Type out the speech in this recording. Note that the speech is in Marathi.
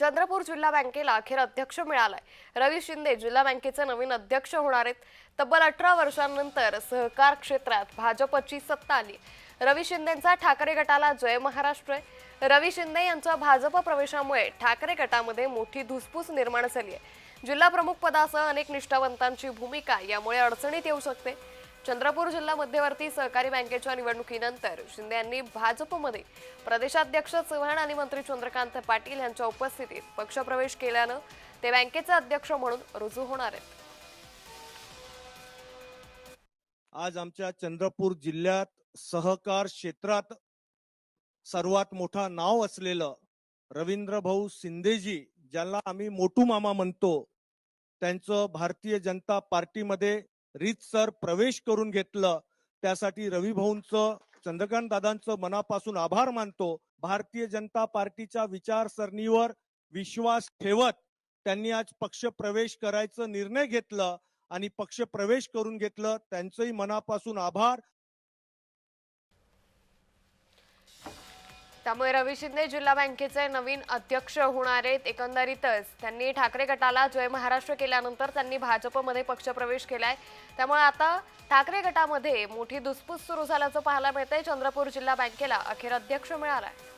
चंद्रपूर जिल्हा बँकेला अखेर अध्यक्ष मिळालाय. रवी शिंदे जिल्हा बँकेचे नवीन अध्यक्ष होणार आहेत. तब्बल अठरा वर्षांनंतर सहकार क्षेत्रात भाजपची सत्ता आली. रवी शिंदेंचा ठाकरे गटाला जय महाराष्ट्र. आहे रवी शिंदे यांच्या भाजप प्रवेशामुळे ठाकरे गटामध्ये मोठी धुसफूस निर्माण झाली आहे. जिल्हा प्रमुख पदासह अनेक निष्ठावंतांची भूमिका यामुळे अडचणीत येऊ शकते. चंद्रपूर जिल्हा मध्यवर्ती सहकारी बँकेच्या निवडणुकीनंतर शिंदे यांनी भाजपमध्ये प्रदेशाध्यक्ष चव्हाण आणि मंत्री चंद्रकांत पाटील यांच्या उपस्थितीत पक्षप्रवेश केल्यानं ते बँकेचे अध्यक्ष म्हणून रुजू होणार आहेत. आज आमच्या चंद्रपूर जिल्ह्यात सहकार क्षेत्रात सर्वात मोठा नाव असलेलं रवींद्र भाऊ शिंदेजी ज्याला आम्ही मोटू मामा म्हणतो त्यांचं भारतीय जनता पार्टीमध्ये रीतसर प्रवेश करून घेतलं. त्यासाठी रवी चंद्रकांत दादांचं मनापासून आभार मानतो. भारतीय जनता पार्टीच्या विचारसरणीवर विश्वास ठेवत त्यांनी आज पक्ष प्रवेश करायचं निर्णय घेतलं आणि पक्ष प्रवेश करून घेतलं. त्यांचंही मनापासून आभार. त्यामुळे रवी शिंदे जिल्हा बँकेचे नवीन अध्यक्ष होणार आहेत. एकंदरीतच त्यांनी ठाकरे गटाला जय महाराष्ट्र केल्यानंतर त्यांनी भाजपमध्ये पक्षप्रवेश केलाय. त्यामुळे आता ठाकरे गटामध्ये मोठी धुसफूस सुरू झाल्याचं पाहायला मिळतंय. चंद्रपूर जिल्हा बँकेला अखेर अध्यक्ष मिळाला आहे